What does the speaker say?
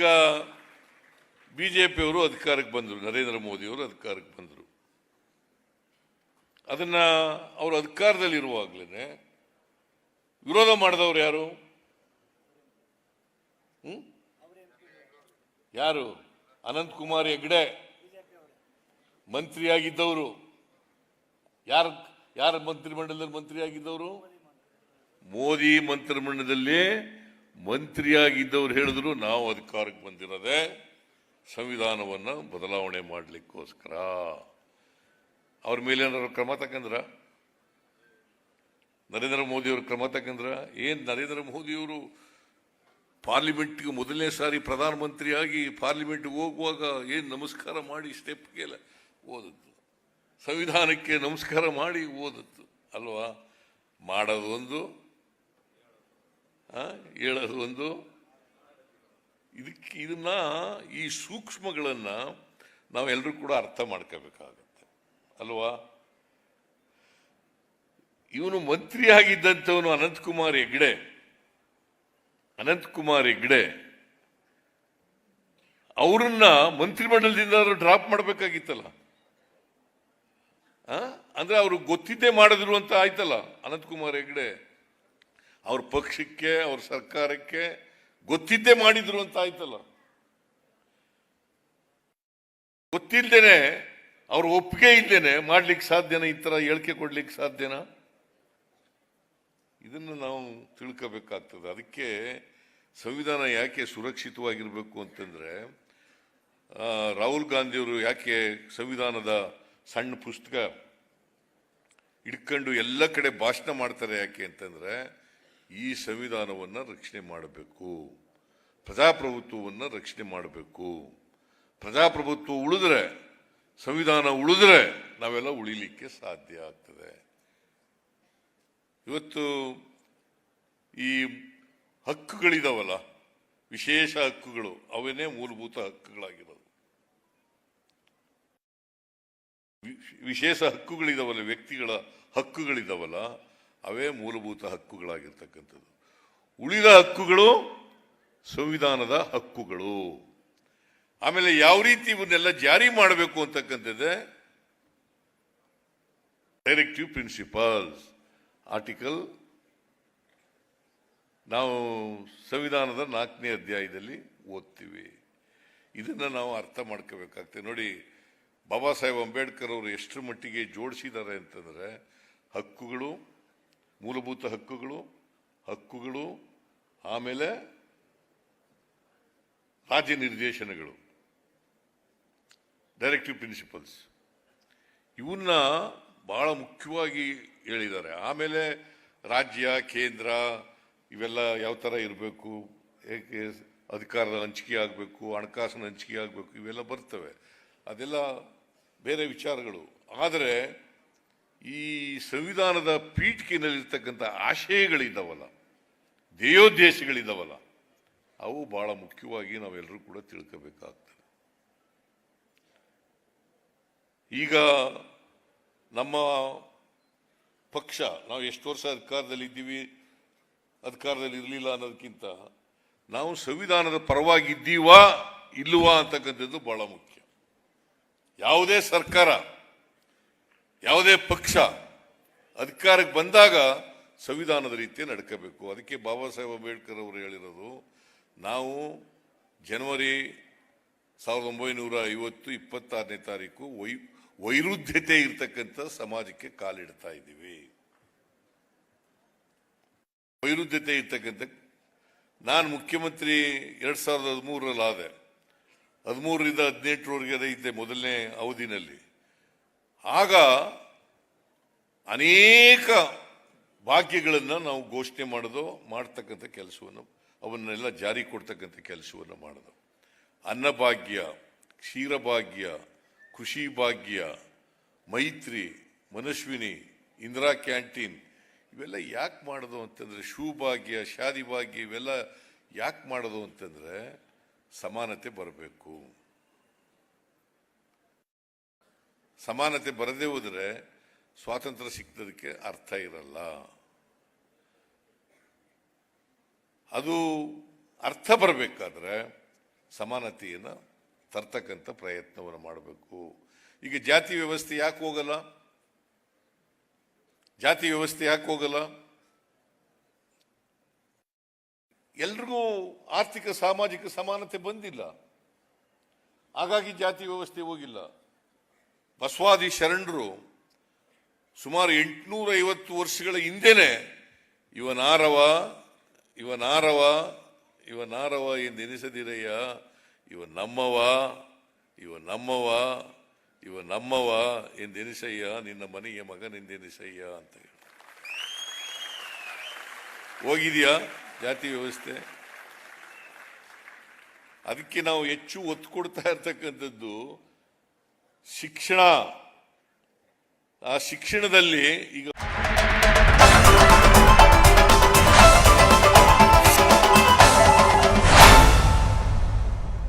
ಈಗ B J ಪಿಯವರು ಅಧಿಕಾರಕ್ಕೆ ಬಂದರು, ನರೇಂದ್ರ ಮೋದಿಯವರು ಅಧಿಕಾರಕ್ಕೆ ಬಂದರು. ಅದನ್ನ ಅವರು ಅಧಿಕಾರದಲ್ಲಿರುವಾಗಲೇ ವಿರೋಧ ಮಾಡಿದವರು ಯಾರು? ಯಾರು? ಅನಂತ್ ಕುಮಾರ್ ಹೆಗ್ಡೆ. ಮಂತ್ರಿಯಾಗಿದ್ದವರು. ಯಾರ ಯಾರ ಮಂತ್ರಿಮಂಡಲದಲ್ಲಿ ಮಂತ್ರಿಯಾಗಿದ್ದವರು? ಮೋದಿ ಮಂತ್ರಿಮಂಡಲದಲ್ಲಿ ಮಂತ್ರಿಯಾಗಿದ್ದವ್ರು ಹೇಳಿದ್ರು ನಾವು ಅಧಿಕಾರಕ್ಕೆ ಬಂದಿರೋದೆ ಸಂವಿಧಾನವನ್ನು ಬದಲಾವಣೆ ಮಾಡಲಿಕ್ಕೋಸ್ಕರ. ಅವ್ರ ಮೇಲೆ ಏನಾದ್ರು ಕ್ರಮ ತಕಂದ್ರ ನರೇಂದ್ರ ಮೋದಿಯವರು ಕ್ರಮ ತಕಂದ್ರ ಏನು ನರೇಂದ್ರ ಮೋದಿಯವರು ಪಾರ್ಲಿಮೆಂಟ್ಗೆ ಮೊದಲನೇ ಸಾರಿ ಪ್ರಧಾನಮಂತ್ರಿಯಾಗಿ ಪಾರ್ಲಿಮೆಂಟ್ಗೆ ಹೋಗುವಾಗ ಏನು ನಮಸ್ಕಾರ ಮಾಡಿ ಸ್ಟೆಪ್ಗೆ ಓದದ್ದು? ಸಂವಿಧಾನಕ್ಕೆ ನಮಸ್ಕಾರ ಮಾಡಿ ಓದದ್ದು ಅಲ್ವಾ? ಮಾಡೋದು ಒಂದು ಆ, ಹೇಳೋದು ಒಂದು. ಇದಕ್ಕೆ ಇದನ್ನ ಈ ಸೂಕ್ಷ್ಮಗಳನ್ನು ನಾವೆಲ್ಲರೂ ಕೂಡ ಅರ್ಥ ಮಾಡ್ಕೋಬೇಕಾಗತ್ತೆ. ಅಲ್ವಾ? ಇವನು ಮಂತ್ರಿಯಾಗಿದ್ದಂಥವನು ಅನಂತಕುಮಾರ್ ಹೆಗ್ಡೆ. ಅನಂತಕುಮಾರ್ ಹೆಗ್ಡೆ. ಅವರನ್ನ ಮಂತ್ರಿಮಂಡಲದಿಂದ ಡ್ರಾಪ್ ಮಾಡಬೇಕಾಗಿತ್ತಲ್ಲ? ಅಂದ್ರೆ ಅವರು ಗೊತ್ತಿದ್ದೇ ಮಾಡಿದ್ರು ಅಂತ ಆಯ್ತಲ್ಲ ಅನಂತಕುಮಾರ್ ಹೆಗ್ಡೆ? ಅವ್ರ ಪಕ್ಷಕ್ಕೆ, ಅವ್ರ ಸರ್ಕಾರಕ್ಕೆ ಗೊತ್ತಿದ್ದೇ ಮಾಡಿದ್ರು ಅಂತ ಆಯ್ತಲ್ಲ. ಗೊತ್ತಿಲ್ದೇನೆ, ಅವ್ರ ಒಪ್ಪಿಗೆ ಇಲ್ದೇನೆ ಮಾಡ್ಲಿಕ್ಕೆ ಸಾಧ್ಯನಾ? ಈ ತರ ಹೇಳಿಕೆ ಕೊಡ್ಲಿಕ್ಕೆ ಸಾಧ್ಯನಾ? ಇದನ್ನು ನಾವು ತಿಳ್ಕೋಬೇಕಾಗ್ತದೆ. ಅದಕ್ಕೆ ಸಂವಿಧಾನ ಯಾಕೆ ಸುರಕ್ಷಿತವಾಗಿರಬೇಕು ಅಂತಂದ್ರೆ ರಾಹುಲ್ ಗಾಂಧಿಯವರು ಯಾಕೆ ಸಂವಿಧಾನದ ಸಣ್ಣ ಪುಸ್ತಕ ಇಟ್ಕೊಂಡು ಎಲ್ಲ ಕಡೆ ಭಾಷಣ ಮಾಡ್ತಾರೆ ಯಾಕೆ ಅಂತಂದ್ರೆ ಈ ಸಂವಿಧಾನವನ್ನು ರಕ್ಷಣೆ ಮಾಡಬೇಕು. ಪ್ರಜಾಪ್ರಭುತ್ವವನ್ನು ರಕ್ಷಣೆ ಮಾಡಬೇಕು. ಪ್ರಜಾಪ್ರಭುತ್ವ ಉಳಿದ್ರೆ, ಸಂವಿಧಾನ ಉಳಿದ್ರೆ ನಾವೆಲ್ಲ ಉಳಿಲಿಕ್ಕೆ ಸಾಧ್ಯ ಆಗ್ತದೆ. ಇವತ್ತು ಈ ಹಕ್ಕುಗಳಿದಾವಲ್ಲ, ವಿಶೇಷ ಹಕ್ಕುಗಳು, ಅವನೇ ಮೂಲಭೂತ ಹಕ್ಕುಗಳಾಗಿರೋದು. ವಿಶೇಷ ಹಕ್ಕುಗಳಿದಾವಲ್ಲ, ವ್ಯಕ್ತಿಗಳ ಹಕ್ಕುಗಳಿದಾವಲ್ಲ ಅವೇ ಮೂಲಭೂತ ಹಕ್ಕುಗಳಾಗಿರ್ತಕ್ಕಂಥದ್ದು. ಉಳಿದ ಹಕ್ಕುಗಳು ಸಂವಿಧಾನದ ಹಕ್ಕುಗಳು. ಆಮೇಲೆ ಯಾವ ರೀತಿ ಇವನ್ನೆಲ್ಲ ಜಾರಿ ಮಾಡಬೇಕು ಅಂತಕ್ಕಂಥದ್ದೇ ಡೈರೆಕ್ಟಿವ್ ಪ್ರಿನ್ಸಿಪಲ್ಸ್ ಆರ್ಟಿಕಲ್ ನಾವು ಸಂವಿಧಾನದ ನಾಲ್ಕನೇ ಅಧ್ಯಾಯದಲ್ಲಿ ಓದ್ತೀವಿ. ಇದನ್ನು ನಾವು ಅರ್ಥ ಮಾಡ್ಕೋಬೇಕಾಗ್ತದೆ. ನೋಡಿ, ಬಾಬಾ ಸಾಹೇಬ್ ಅಂಬೇಡ್ಕರ್ ಅವರು ಎಷ್ಟರ ಮಟ್ಟಿಗೆ ಜೋಡಿಸಿದ್ದಾರೆ ಅಂತಂದರೆ, ಹಕ್ಕುಗಳು ಮೂಲಭೂತ ಹಕ್ಕುಗಳು ಹಕ್ಕುಗಳು, ಆಮೇಲೆ ರಾಜ್ಯ ನಿರ್ದೇಶನಗಳು ಡೈರೆಕ್ಟಿವ್ ಪ್ರಿನ್ಸಿಪಲ್ಸ್ ಇವನ್ನ ಬಹಳ ಮುಖ್ಯವಾಗಿ ಹೇಳಿದ್ದಾರೆ. ಆಮೇಲೆ ರಾಜ್ಯ, ಕೇಂದ್ರ, ಇವೆಲ್ಲ ಯಾವ ಥರ ಇರಬೇಕು ಏಕೆ ಅಧಿಕಾರದ ಹಂಚಿಕೆ ಆಗಬೇಕು, ಹಣಕಾಸಿನ ಹಂಚಿಕೆ ಆಗಬೇಕು, ಇವೆಲ್ಲ ಬರ್ತವೆ. ಅದೆಲ್ಲ ಬೇರೆ ವಿಚಾರಗಳು. ಆದರೆ ಈ ಸಂವಿಧಾನದ ಪೀಠಿಕೆಯಲ್ಲಿರ್ತಕ್ಕಂಥ ಆಶಯಗಳಿದ್ದಾವಲ್ಲ ಧ್ಯೇಯೋದ್ದೇಶಗಳಿದ್ದಾವಲ್ಲ ಅವು ಬಹಳ ಮುಖ್ಯವಾಗಿ ನಾವೆಲ್ಲರೂ ಕೂಡ ತಿಳ್ಕೋಬೇಕಾಗ್ತದೆ. ಈಗ ನಮ್ಮ ಪಕ್ಷ, ನಾವು ಎಷ್ಟು ವರ್ಷ ಅಧಿಕಾರದಲ್ಲಿ ಇದ್ದೀವಿ ಅಧಿಕಾರದಲ್ಲಿ ಇರಲಿಲ್ಲ ಅನ್ನೋದಕ್ಕಿಂತ, ನಾವು ಸಂವಿಧಾನದ ಪರವಾಗಿದ್ದೀವಾ, ಇಲ್ಲವಾ ಅಂತಕ್ಕಂಥದ್ದು ಬಹಳ ಮುಖ್ಯ. ಯಾವುದೇ ಸರ್ಕಾರ ಯಾವುದೇ ಪಕ್ಷ ಅಧಿಕಾರಕ್ಕೆ ಬಂದಾಗ ಸಂವಿಧಾನದ ರೀತಿ ನಡ್ಕೋಬೇಕು. ಅದಕ್ಕೆ ಬಾಬಾ ಸಾಹೇಬ್ ಅಂಬೇಡ್ಕರ್ ಅವರು ಹೇಳಿರೋದು, ನಾವು ಜನವರಿ ಸಾವಿರದ ಒಂಬೈನೂರ ಐವತ್ತು ಇಪ್ಪತ್ತಾರನೇ ತಾರೀಕು ವೈ, ವೈರುಧ್ಯತೆ ಇರತಕ್ಕಂಥ ಸಮಾಜಕ್ಕೆ ಕಾಲಿಡ್ತಾ ಇದ್ದೀವಿ. ವೈರುಧ್ಯತೆ ಇರ್ತಕ್ಕಂಥ, ನಾನು ಮುಖ್ಯಮಂತ್ರಿ ಎರಡು ಸಾವಿರದ ಹದಿಮೂರರಲ್ಲಿ ಹದಿಮೂರರಿಂದ ಹದಿನೆಂಟರವರೆಗೆ ಇದ್ದೆ ಮೊದಲನೇ ಅವಧಿನಲ್ಲಿ. ಆಗ ಅನೇಕ ಭಾಗ್ಯಗಳನ್ನು ನಾವು ಘೋಷಣೆ ಮಾಡೋದು, ಮಾಡ್ತಕ್ಕಂಥ ಕೆಲಸವನ್ನು, ಅವನ್ನೆಲ್ಲ ಜಾರಿ ಕೊಡ್ತಕ್ಕಂಥ ಕೆಲಸವನ್ನು ಮಾಡೋದು. ಅನ್ನಭಾಗ್ಯ, ಕ್ಷೀರಭಾಗ್ಯ ಕೃಷಿ ಭಾಗ್ಯ ಮೈತ್ರಿ, ಮನಸ್ವಿನಿ, ಇಂದಿರಾ ಕ್ಯಾಂಟೀನ್, ಇವೆಲ್ಲ ಯಾಕೆ ಮಾಡೋದು ಅಂತಂದ್ರೆ ಭಾಗ್ಯ ಶಾದಿ ಭಾಗ್ಯ ಇವೆಲ್ಲ ಯಾಕೆ ಮಾಡೋದು ಅಂತಂದರೆ, ಸಮಾನತೆ ಬರಬೇಕು. ಸಮಾನತೆ ಬರದೇ ಹೋದರೆ ಸ್ವಾತಂತ್ರ್ಯ ಸಿಕ್ತದಕ್ಕೆ ಅರ್ಥ ಇರಲ್ಲ. ಅದು ಅರ್ಥ ಬರಬೇಕಾದ್ರೆ ಸಮಾನತೆಯನ್ನು ತರ್ತಕ್ಕಂಥ ಪ್ರಯತ್ನವನ್ನು ಮಾಡಬೇಕು. ಈಗ ಜಾತಿ ವ್ಯವಸ್ಥೆ ಯಾಕೆ ಹೋಗಲ್ಲ? ಜಾತಿ ವ್ಯವಸ್ಥೆ ಯಾಕೆ ಹೋಗಲ್ಲ? ಎಲ್ರಿಗೂ ಆರ್ಥಿಕ, ಸಾಮಾಜಿಕ ಸಮಾನತೆ ಬಂದಿಲ್ಲ. ಹಾಗಾಗಿ ಜಾತಿ ವ್ಯವಸ್ಥೆ ಹೋಗಿಲ್ಲ. ಬಸವಾದಿ ಶರಣರು ಸುಮಾರು ಎಂಟುನೂರ ಐವತ್ತು ವರ್ಷಗಳ ಹಿಂದೆನೆ ಇವನಾರವ ಇವನಾರವ ಇವನಾರವ ಎಂದೆನಿಸದಿರಯ್ಯ ಇವ ನಮ್ಮವ ಇವ ನಮ್ಮವ ಇವ ನಮ್ಮವ ಎಂದೆನಿಸಯ್ಯ ನಿನ್ನ ಮನೆಯ ಮಗನೆಂದೆನಿಸಯ್ಯ ಅಂತ ಹೇಳಿ. ಹೋಗಿದೆಯಾ ಜಾತಿ ವ್ಯವಸ್ಥೆ? ಅದಕ್ಕೆ ನಾವು ಹೆಚ್ಚು ಒತ್ತು ಕೊಡ್ತಾ ಇರ್ತಕ್ಕಂಥದ್ದು ಶಿಕ್ಷಣ ಆ ಶಿಕ್ಷಣದಲ್ಲಿ ಈಗ